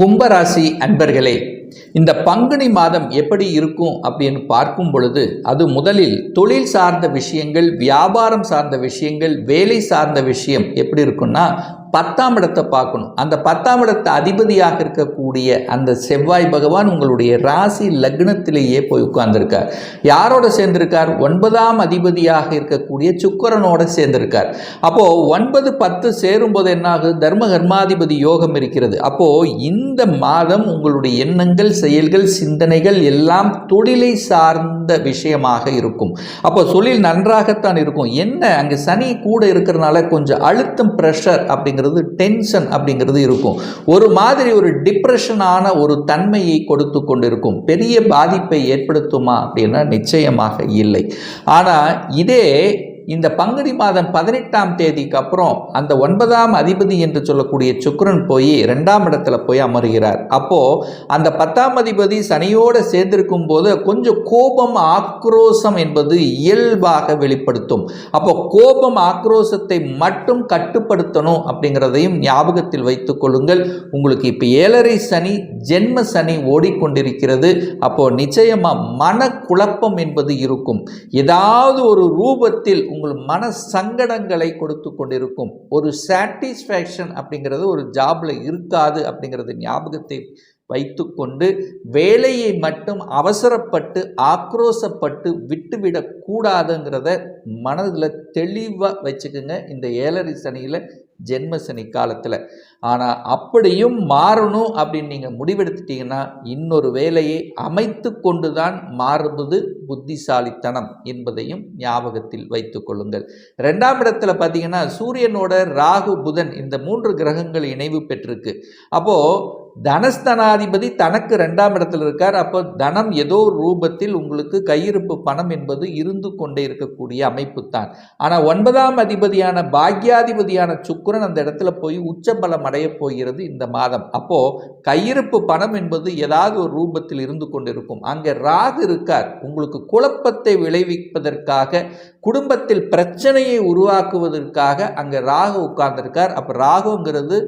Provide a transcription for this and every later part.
கும்பராசி அன்பர்களே இந்த பங்குனி மாதம் எப்படி இருக்கும் அப்படின்னு பார்க்கும் பொழுது அது முதலில் தொழில் சார்ந்த விஷயங்கள் வியாபாரம் சார்ந்த விஷயங்கள் வேலை சார்ந்த விஷயம் எப்படி இருக்கும்னா பத்தாம் இடத்தை பார்க்கணும். அந்த பத்தாம் இடத்தை அதிபதியாக இருக்கக்கூடிய அந்த செவ்வாய் பகவான் உங்களுடைய ராசி லக்னத்திலேயே போய் உட்கார்ந்துருக்கார். யாரோட சேர்ந்திருக்கார்? ஒன்பதாம் அதிபதியாக இருக்கக்கூடிய சுக்கரனோட சேர்ந்திருக்கார். அப்போ ஒன்பது பத்து சேரும்போது என்னாகுது? தர்ம கர்மாதிபதி யோகம் இருக்கிறது. அப்போ இந்த மாதம் உங்களுடைய எண்ணங்கள் செயல்கள் சிந்தனைகள் எல்லாம் தொழிலை சார்ந்த விஷயமாக இருக்கும். அப்போ தொழில் நன்றாகத்தான் இருக்கும். என்ன? அங்கே சனி கூட இருக்கிறதுனால கொஞ்சம் அழுத்தம் ப்ரெஷர் அப்படிங்கிற அப்படிங்கிறது டென்ஷன் அப்படிங்கிறது இருக்கும். ஒரு மாதிரி ஒரு டிப்ரெஷனான ஒரு தன்மையை கொடுத்து கொண்டிருக்கும். பெரிய பாதிப்பை ஏற்படுத்துமா அப்படின்னா நிச்சயமாக இல்லை. ஆனால் இதே இந்த பங்குனி மாதம் பதினெட்டாம் தேதிக்கு அப்புறம் அந்த ஒன்பதாம் அதிபதி என்று சொல்லக்கூடிய சுக்கரன் போய் ரெண்டாம் இடத்துல போய் அமர்கிறார். அப்போ அந்த பத்தாம் அதிபதி சனியோடு சேர்ந்திருக்கும் போது கொஞ்சம் கோபம் ஆக்ரோஷம் என்பது இயல்பாக வெளிப்படுத்தும். அப்போ கோபம் ஆக்ரோஷத்தை மட்டும் கட்டுப்படுத்தணும் அப்படிங்கிறதையும் ஞாபகத்தில் வைத்துக் கொள்ளுங்கள். உங்களுக்கு இப்போ ஏழரை சனி ஜென்ம சனி ஓடிக்கொண்டிருக்கிறது. அப்போ நிச்சயமா மனக்குழப்பம் என்பது இருக்கும். ஏதாவது ஒரு ரூபத்தில் உங்கள் மன சங்கடங்களை கொடுத்து கொண்டிருக்கும். ஒரு சாட்டிஸ்ஃபேக்ஷன் அப்படிங்கிறது ஒரு ஜாபில் இருக்காது அப்படிங்கிறது ஞாபகத்தை வைத்துக்கொண்டு வேலையை மட்டும் அவசரப்பட்டு ஆக்ரோசப்பட்டு விட்டுவிடக்கூடாதுங்கிறத மனதில் தெளிவாக வச்சுக்கோங்க. இந்த ஏழரை சனியில் ஜென்ம சனி காலத்தில். ஆனால் அப்படியும் மாறணும் அப்படின்னு நீங்கள் முடிவெடுத்துட்டீங்கன்னா இன்னொரு வேலையை அமைத்து கொண்டு தான் மாறுவது புத்திசாலித்தனம் என்பதையும் ஞாபகத்தில் வைத்துக்கொள்ளுங்கள் ரெண்டாம் இடத்துல பார்த்தீங்கன்னா சூரியனோட ராகு புதன் இந்த மூன்று கிரகங்கள் இணைவு பெற்றிருக்கு. அப்போது தனஸ்தனாதிபதி தனக்கு ரெண்டாம் இடத்துல இருக்கார். அப்போ தனம் ஏதோ ஒரு ரூபத்தில் உங்களுக்கு கையிருப்பு பணம் என்பது இருந்து கொண்டே இருக்கக்கூடிய அமைப்பு தான். ஆனால் ஒன்பதாம் அதிபதியான பாக்யாதிபதியான சுக்கிரன் அந்த இடத்துல போய் உச்சபலம் அடையப் போகிறது இந்த மாதம். அப்போ கையிருப்பு பணம் என்பது ஏதாவது ஒரு ரூபத்தில் இருந்து கொண்டிருக்கும். அங்கே ராகு இருக்கார். உங்களுக்கு குழப்பத்தை விளைவிப்பதற்காக குடும்பத்தில் பிரச்சனையை உருவாக்குவதற்காக அங்கே ராகு உட்கார்ந்திருக்கார். அப்போ ராகுங்கிறது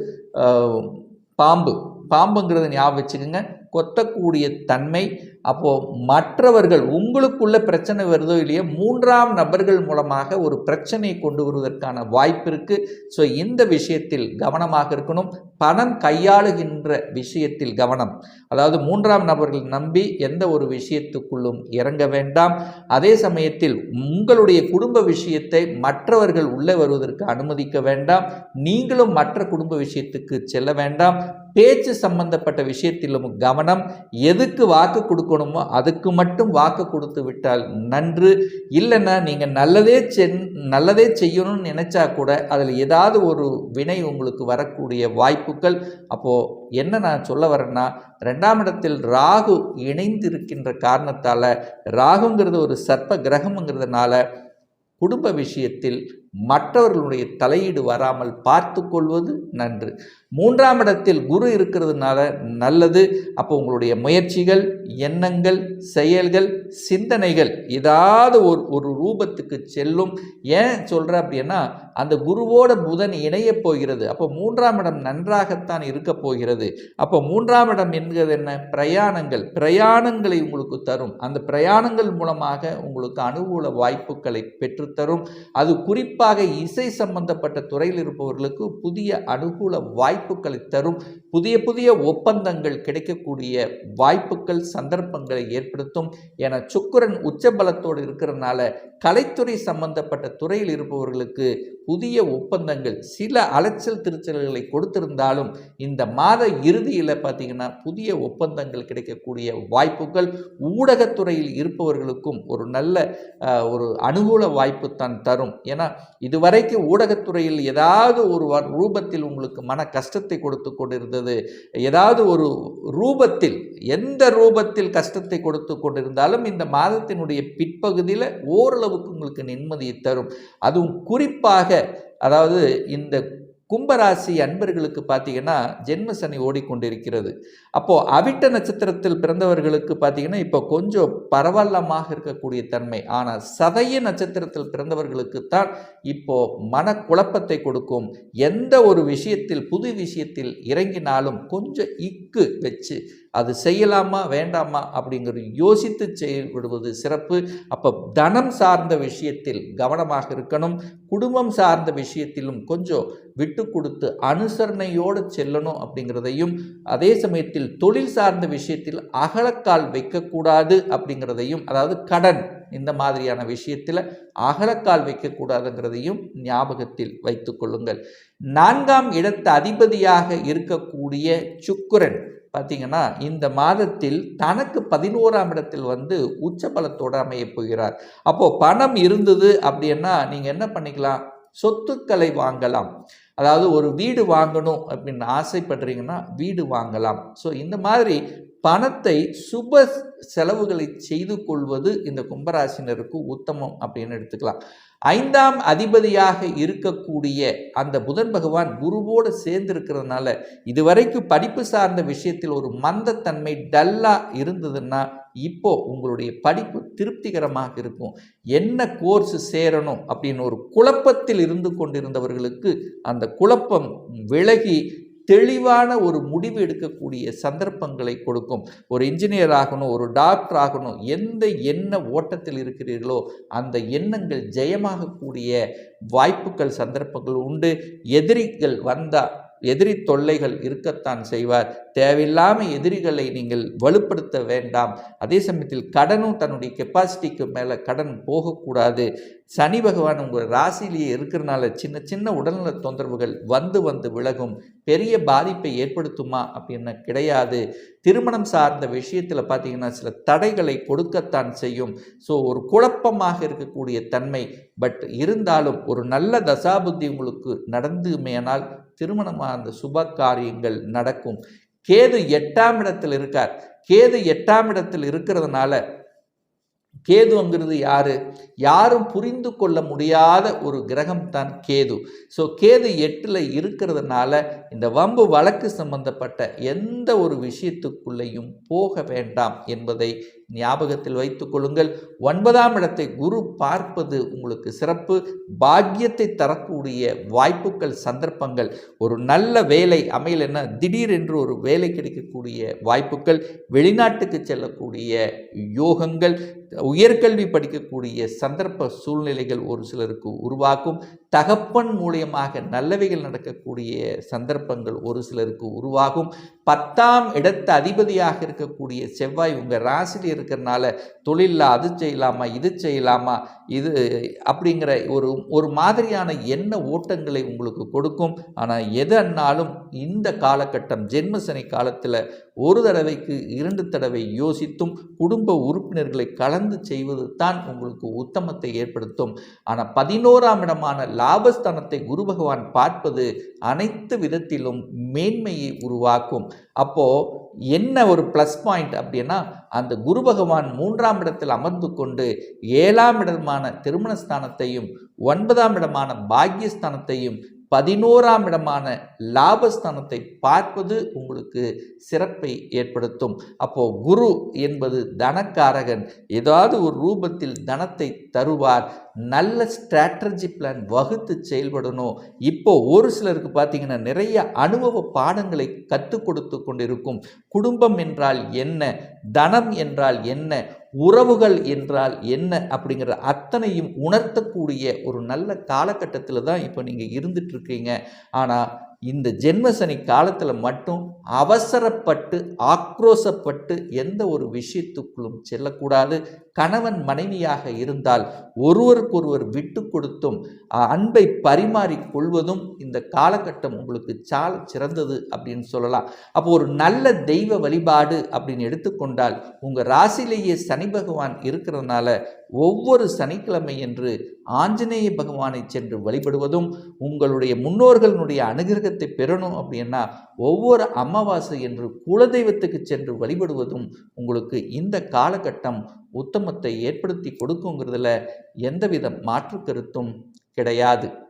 பாம்பு. பாம்புங்கிறத ஞாபகம் வச்சுக்கோங்க. கொத்தக்கூடிய தன்மை அப்போது மற்றவர்கள் உங்களுக்குள்ள பிரச்சனை வருதோ இல்லையோ மூன்றாம் நபர்கள் மூலமாக ஒரு பிரச்சனையை கொண்டு வருவதற்கான வாய்ப்பு இருக்குது ஸோ இந்த விஷயத்தில் கவனமாக இருக்கணும். பணம் கையாளுகின்ற விஷயத்தில் கவனம். அதாவது மூன்றாம் நபர்கள் நம்பி எந்த ஒரு விஷயத்துக்குள்ளும் இறங்க வேண்டாம். அதே சமயத்தில் உங்களுடைய குடும்ப விஷயத்தை மற்றவர்கள் உள்ளே வருவதற்கு அனுமதிக்க வேண்டாம். நீங்களும் மற்ற குடும்ப விஷயத்துக்கு செல்ல வேண்டாம். பேச்சு சம்பந்தப்பட்ட விஷயத்திலும் கவனம். எதுக்கு வாக்கு கொடுக்க கொடுக்கணுமோ அதுக்கு மட்டும் வாக்கு கொடுத்து விட்டால் நன்று. இல்லைன்னா நீங்கள் நல்லதே சென் நல்லதே செய்யணும்னு நினச்சா கூட அதில் ஏதாவது ஒரு வினை உங்களுக்கு வரக்கூடிய வாய்ப்புகள். அப்போது என்ன நான் சொல்ல வரேன்னா ரெண்டாம் இடத்தில் ராகு இணைந்திருக்கின்ற காரணத்தால் ராகுங்கிறது ஒரு சர்ப்ப கிரகம்ங்கிறதுனால குடும்ப விஷயத்தில் மற்றவர்களுடைய தலையீடு வராமல் பார்த்து கொள்வது நன்று. மூன்றாம் இடத்தில் குரு இருக்கிறதுனால நல்லது. அப்போ உங்களுடைய முயற்சிகள் எண்ணங்கள் செயல்கள் சிந்தனைகள் ஏதாவது ஒரு ஒரு ரூபத்துக்கு செல்லும். ஏன் சொல்கிற அப்படின்னா அந்த குருவோட புதன் இணையப் போகிறது. அப்போ மூன்றாம் இடம் நன்றாகத்தான் இருக்க போகிறது. அப்போ மூன்றாம் இடம் என்கிறது என்ன? பிரயாணங்கள். பிரயாணங்களை உங்களுக்கு தரும். அந்த பிரயாணங்கள் மூலமாக உங்களுக்கு அனுகூல வாய்ப்புகளை பெற்றுத்தரும் அது குறிப்பாக இசை சம்பந்தப்பட்ட துறையில் இருப்பவர்களுக்கு புதிய அனுகூல வாய்ப்புகளை தரும் புதிய புதிய ஒப்பந்தங்கள் கிடைக்கக்கூடிய வாய்ப்புகள் சந்தர்ப்பங்களை ஏற்படுத்தும் என சுக்கிரன் உச்சபலத்தோடு இருக்கிறதுனால கலைத்துறை சம்பந்தப்பட்ட துறையில் இருப்பவர்களுக்கு புதிய ஒப்பந்தங்கள் சில அலைச்சல் திருச்சல்களை கொடுத்திருந்தாலும் இந்த மாத இறுதியில் பார்த்தீங்கன்னா புதிய ஒப்பந்தங்கள் கிடைக்கக்கூடிய வாய்ப்புகள் ஊடகத்துறையில் இருப்பவர்களுக்கும் ஒரு நல்ல ஒரு அனுகூல வாய்ப்பு தான் தரும். ஏன்னா இதுவரைக்கும் ஊடகத்துறையில் ஏதாவது ஒரு வ- ரூபத்தில் உங்களுக்கு மன கஷ்டத்தை கொடுத்து கொண்டிருந்தது ஏதாவது ஒரு ரூபத்தில் எந்த ரூபத்தில் கஷ்டத்தை கொடுத்து கொண்டிருந்தாலும் இந்த மாதத்தினுடைய பிற்பகுதியில் ஓரளவுக்கு உங்களுக்கு நிம்மதியை தரும். அதுவும் குறிப்பாக அதாவது இந்த கும்பராசி அன்பர்களுக்கு பார்த்தீங்கன்னா ஜென்ம சனி ஓடிக்கொண்டிருக்கிறது. அப்போது அவிட்ட நட்சத்திரத்தில் பிறந்தவர்களுக்கு பார்த்தீங்கன்னா இப்போ கொஞ்சம் பரவல்லமாக இருக்கக்கூடிய தன்மை. ஆனால் சதய நட்சத்திரத்தில் பிறந்தவர்களுக்கு தான் இப்போது மன குழப்பத்தை கொடுக்கும். எந்த ஒரு விஷயத்தில் புது விஷயத்தில் இறங்கினாலும் கொஞ்சம் இக்கு வச்சு அது செய்யலாமா வேண்டாமா அப்படிங்கிறது யோசித்து செயல்படுவது சிறப்பு. அப்போ தனம் சார்ந்த விஷயத்தில் கவனமாக இருக்கணும். குடும்பம் சார்ந்த விஷயத்திலும் கொஞ்சம் விட்டு கொடுத்து அனுசரணையோடு செல்லணும் அப்படிங்கிறதையும் அதே சமயத்தில் தொழில் சார்ந்த விஷயத்தில் அகலக்கால் வைக்கக்கூடாது அப்படிங்கிறதையும் அதாவது கடன் இந்த மாதிரியான விஷயத்தில் அகலக்கால் வைக்கக்கூடாதுங்கிறதையும் ஞாபகத்தில் வைத்து கொள்ளுங்கள். நான்காம் இடத்து அதிபதியாக இருக்கக்கூடிய சுக்குரன் பார்த்தீங்கன்னா இந்த மாதத்தில் தனக்கு பதினோராம் இடத்தில் வந்து உச்ச பலத்தோடு அமையப் போகிறார். அப்போது பணம் இருந்தது அப்படின்னா நீங்கள் என்ன பண்ணிக்கலாம்? சொத்துக்களை வாங்கலாம். அதாவது ஒரு வீடு வாங்கணும் அப்படின்னு ஆசைப்படுறீங்கன்னா வீடு வாங்கலாம். ஸோ இந்த மாதிரி பணத்தை சுப செலவுகளை செய்து கொள்வது இந்த கும்பராசினருக்கு உத்தமம் அப்படின்னு எடுத்துக்கலாம். ஐந்தாம் அதிபதியாக இருக்கக்கூடிய அந்த புதன் பகவான் குருவோடு சேர்ந்து இருக்கிறதுனால இதுவரைக்கும் படிப்பு சார்ந்த விஷயத்தில் ஒரு மந்தத்தன்மை டல்லாக இருந்ததுன்னா இப்போ உங்களுடைய படிப்பு திருப்திகரமாக இருக்கும். என்ன கோர்ஸ் சேரணும் அப்படின்னு ஒரு குழப்பத்தில் இருந்து கொண்டிருந்தவர்களுக்கு அந்த குழப்பம் விலகி தெளிவான ஒரு முடிவு எடுக்கக்கூடிய சந்தர்ப்பங்களை கொடுக்கும். ஒரு இன்ஜினியர் ஆகணும் ஒரு டாக்டர் ஆகணும் எந்த எண்ண ஓட்டத்தில் இருக்கிறீர்களோ அந்த எண்ணங்கள் ஜெயமாகக்கூடிய வாய்ப்புகள் சந்தர்ப்பங்கள் உண்டு. எதிரிகள் வந்தால் எதிரி தொல்லைகள் இருக்கத்தான் செய்வார். தேவையில்லாமல் எதிரிகளை நீங்கள் வலுப்படுத்த வேண்டாம். அதே சமயத்தில் கடனும் தன்னுடைய கெப்பாசிட்டிக்கு மேலே கடன் போகக்கூடாது. சனி பகவான் உங்கள் ராசிலேயே இருக்கிறனால சின்ன சின்ன உடல்நல தொந்தரவுகள் வந்து வந்து விலகும். பெரிய பாதிப்பை ஏற்படுத்துமா அப்படின்னு கிடையாது. திருமணம் சார்ந்த விஷயத்தில் பார்த்தீங்கன்னா சில தடைகளை கொடுக்கத்தான் செய்யும். ஸோ ஒரு குழப்பமாக இருக்கக்கூடிய தன்மை பட் இருந்தாலும் ஒரு நல்ல தசாபுத்தி உங்களுக்கு நடந்துமேனால் திருமணமாக அந்த சுப காரியங்கள் நடக்கும். கேது எட்டாம் இடத்தில் இருக்கார். கேது எட்டாம் இடத்தில் இருக்கிறதுனால கேதுங்கிறது யாரு? யாரும் புரிந்து கொள்ள முடியாத ஒரு கிரகம் தான் கேது. ஸோ கேது எட்டில் இருக்கிறதுனால இந்த வம்பு வழக்கு சம்பந்தப்பட்ட எந்த ஒரு விஷயத்துக்குள்ளேயும் போக வேண்டாம் என்பதை ஞாபகத்தில் வைத்துக் கொள்ளுங்கள். ஒன்பதாம் இடத்தை குரு பார்ப்பது உங்களுக்கு சிறப்பு. பாக்கியத்தை தரக்கூடிய வாய்ப்புகள் சந்தர்ப்பங்கள். ஒரு நல்ல வேலை அமையலைன்னா திடீரென்று ஒரு வேலை கிடைக்கக்கூடிய வாய்ப்புகள். வெளிநாட்டுக்கு செல்லக்கூடிய யோகங்கள். உயர்கல்வி படிக்கக்கூடிய சந்தர்ப்ப சூழ்நிலைகள் ஒரு சிலருக்கு உருவாக்கும். தகப்பன் மூலியமாக நல்லவைகள் நடக்கக்கூடிய சந்தர்ப்பங்கள் ஒரு சிலருக்கு உருவாகும். பத்தாம் இடத்து அதிபதியாக இருக்கக்கூடிய செவ்வாய் உங்கள் ராசியில் இருக்கிறனால தொழிலில் அது செய்யலாமா இது செய்யலாமா இது அப்படிங்கிற ஒரு ஒரு மாதிரியான எண்ண ஓட்டங்களை உங்களுக்கு கொடுக்கும். ஆனால் எதன்னாலும் இந்த காலகட்டம் ஜென்மசனி காலத்தில் ஒரு தடவைக்கு இரண்டு தடவை யோசித்தும் குடும்ப உறுப்பினர்களை கலந்து செய்வது தான் உங்களுக்கு உத்தமத்தை ஏற்படுத்தும். ஆனால் பதினோராம் இடமான லாபஸ்தானத்தை குரு பகவான் பார்ப்பது அனைத்து விதத்திலும் மேன்மையை உருவாக்கும். அப்போ என்ன ஒரு ப்ளஸ் பாயிண்ட் அப்படின்னா அந்த குரு பகவான் மூன்றாம் இடத்தில் அமர்ந்து கொண்டு ஏழாம் இடமான திருமணஸ்தானத்தையும் ஒன்பதாம் இடமான பாக்யஸ்தானத்தையும் பதினோராம் இடமான லாபஸ்தானத்தை பார்ப்பது உங்களுக்கு சிறப்பை ஏற்படுத்தும். அப்போ குரு என்பது தனக்காரகன். ஏதாவது ஒரு ரூபத்தில் தனத்தை தருவார். நல்ல ஸ்ட்ராட்டஜி பிளான் வகுத்து செயல்படணும். இப்போ ஒரு சிலருக்கு பார்த்தீங்கன்னா நிறைய அனுபவ பாடங்களை கற்றுக் கொடுத்து கொண்டிருக்கும். குடும்பம் என்றால் என்ன? தனம் என்றால் என்ன? உறவுகள் என்றால் என்ன அப்படிங்கிற அத்தனையும் உணர்த்தக்கூடிய ஒரு நல்ல காலகட்டத்தில் தான் இப்போ நீங்கள் இருந்துகிட்ருக்கீங்க ஆனால் இந்த ஜென்மசனி காலத்தில் மட்டும் அவசரப்பட்டு ஆக்ரோசப்பட்டு எந்த ஒரு விஷயத்துக்குள்ளும் செல்லக்கூடாது. கணவன் மனைவியாக இருந்தால் ஒருவருக்கொருவர் விட்டு கொடுத்தும் அன்பை பரிமாறிக்கொள்வதும் இந்த காலகட்டம் உங்களுக்கு சால சிறந்தது அப்படின்னு சொல்லலாம். அப்போ ஒரு நல்ல தெய்வ வழிபாடு அப்படின்னு எடுத்துக்கொண்டால் உங்கள் ராசிலேயே சனி பகவான் இருக்கிறதுனால ஒவ்வொரு சனிக்கிழமை என்று ஆஞ்சநேய பகவானை சென்று வழிபடுவதும் உங்களுடைய முன்னோர்களுடைய அனுகிரகத்தை பெறணும் அப்படின்னா ஒவ்வொரு அமாவாசை என்று குலதெய்வத்துக்கு சென்று வழிபடுவதும் உங்களுக்கு இந்த காலகட்டம் உத்தமத்தை ஏற்படுத்தி கொடுக்குங்கிறதுல எந்தவித மாற்று கருத்தும் கிடையாது.